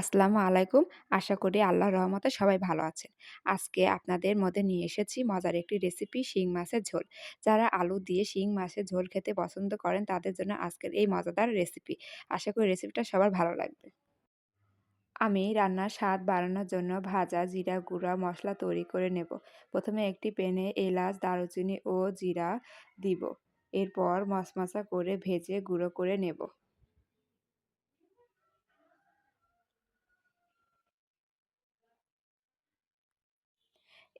আসসালামু আলাইকুম। আশা করি আল্লাহর রহমতে সবাই ভালো আছেন। আজকে আপনাদের মধ্যে নিয়ে এসেছি মজার একটি রেসিপি শিং মাছের ঝোল। যারা আলু দিয়ে শিং মাছের ঝোল খেতে পছন্দ করেন তাদের জন্য আজকের এই মজাদার রেসিপি। আশা করি রেসিপিটা সবার ভালো লাগবে। আমি রান্নার স্বাদ বাড়ানোর জন্য ভাজা জিরা গুঁড়া মশলা তৈরি করে নেব। প্রথমে একটি প্যানে এলাচ, দারুচিনি ও জিরা দিব। এরপর মশমশা করে ভেজে গুঁড়ো করে নেব।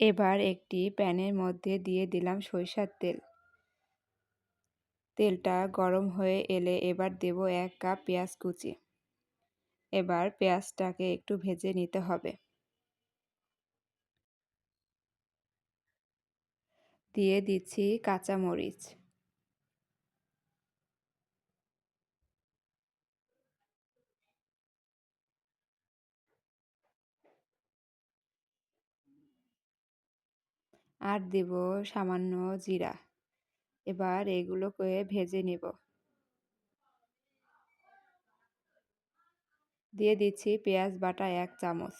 এবার একটি প্যানের মধ্যে দিয়ে দিলাম সরিষার তেল। তেলটা গরম হয়ে এলে এবার দেব এক কাপ পেঁয়াজ কুচি। এবার পেঁয়াজটাকে একটু ভেজে নিতে হবে। দিয়ে দিচ্ছি কাঁচা আর দেব সামান্য জিরা। এবার এগুলোকে ভেজে নেব। দিয়ে দিচ্ছি পেঁয়াজ বাটা এক চামচ।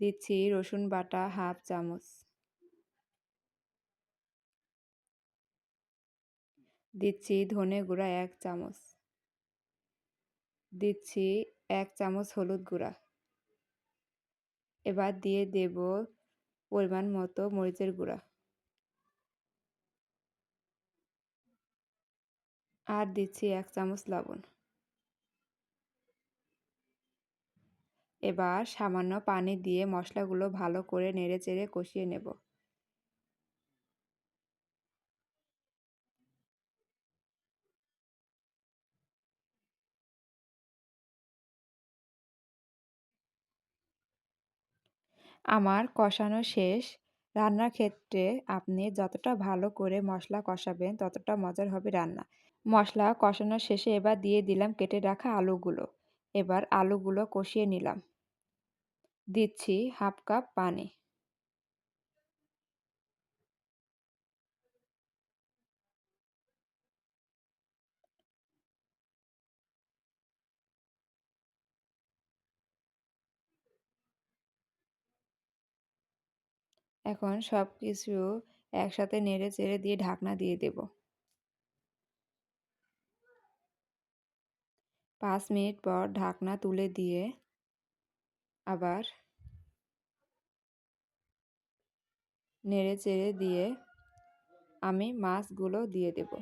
দিচ্ছি রসুন বাটা হাফ চামচ। দিচ্ছি ধনে গুঁড়া এক চামচ। দিচ্ছি এক চামচ হলুদ গুঁড়া। এবার দিয়ে দেব পরিমাণ মতো মরিচের গুঁড়া। আর দিচ্ছি এক চামচ লবণ। এবার সামান্য পানি দিয়ে মশলাগুলো ভালো করে নেড়ে চেড়ে কষিয়ে নেব। আমার কষানো শেষ। রান্নার ক্ষেত্রে আপনি যতটা ভালো করে মশলা কষাবেন, ততটা মজার হবে রান্না। মশলা কষানোর শেষে এবার দিয়ে দিলাম কেটে রাখা আলুগুলো। এবার আলুগুলো কষিয়ে নিলাম। দিচ্ছি হাফ কাপ পানি। এখন সব কিছু একসাথে নেড়ে চেড়ে দিয়ে ঢাকনা দিয়ে দেব। পাঁচ মিনিট পর ঢাকনা তুলে দিয়ে আবার নেড়ে চেড়ে দিয়ে আমি মাছগুলো দিয়ে দেব।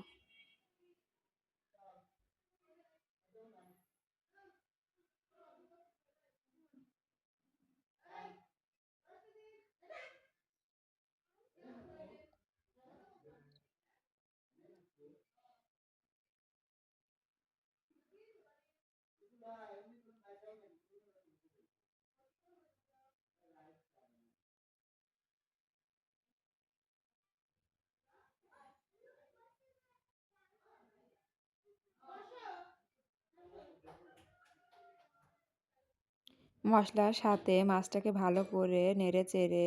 মশলার সাথে মাছটাকে ভালো করে নেড়ে চেড়ে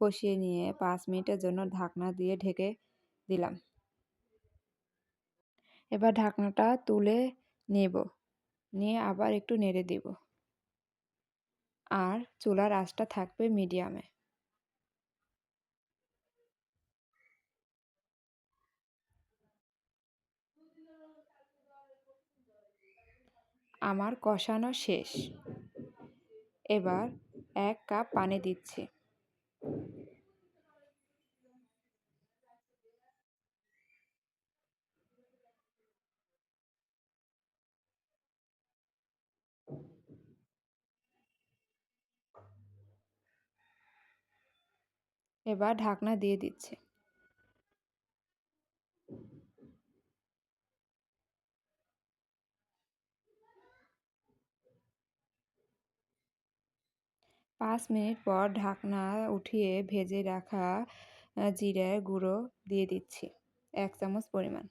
কষিয়ে নিয়ে পাঁচ মিনিটের জন্য ঢাকনা দিয়ে ঢেকে দিলাম। এবার ঢাকনাটা তুলে নেব, নিয়ে আবার একটু নেড়ে দেব। আর চুলার আঁচটা থাকবে মিডিয়ামে। আমার কষানো শেষ। এবার এক কাপ পানি দিচ্ছি। এবার ঢাকনা দিয়ে দিচ্ছি। পাঁচ মিনিট পর ঢাকনা উঠিয়ে ভেজে রাখা জিরার গুঁড়ো দিয়ে দিচ্ছি, এক চামচ পরিমাণ।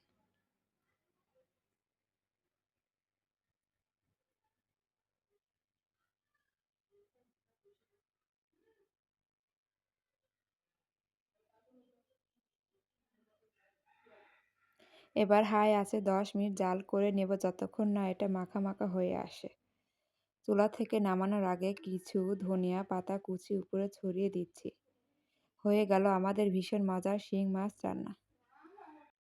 এবার হাই আছে দশ মিনিট জাল করে নেব যতক্ষণ না এটা মাখা মাখা হয়ে আসে। চুলা থেকে নামানোর আগে কিছু ধনিয়া পাতা কুচি উপরে ছড়িয়ে দিচ্ছি। হয়ে গেল আমাদের ভীষণ মজার শিং মাছ রান্না।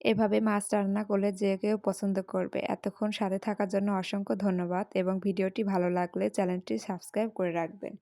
এভাবে মাছ রান্না করলে যে কেউ পছন্দ করবে। এতক্ষণ সাথে থাকার জন্য অসংখ্য ধন্যবাদ এবং ভিডিওটি ভালো লাগলে চ্যানেলটি সাবস্ক্রাইব করে রাখবেন।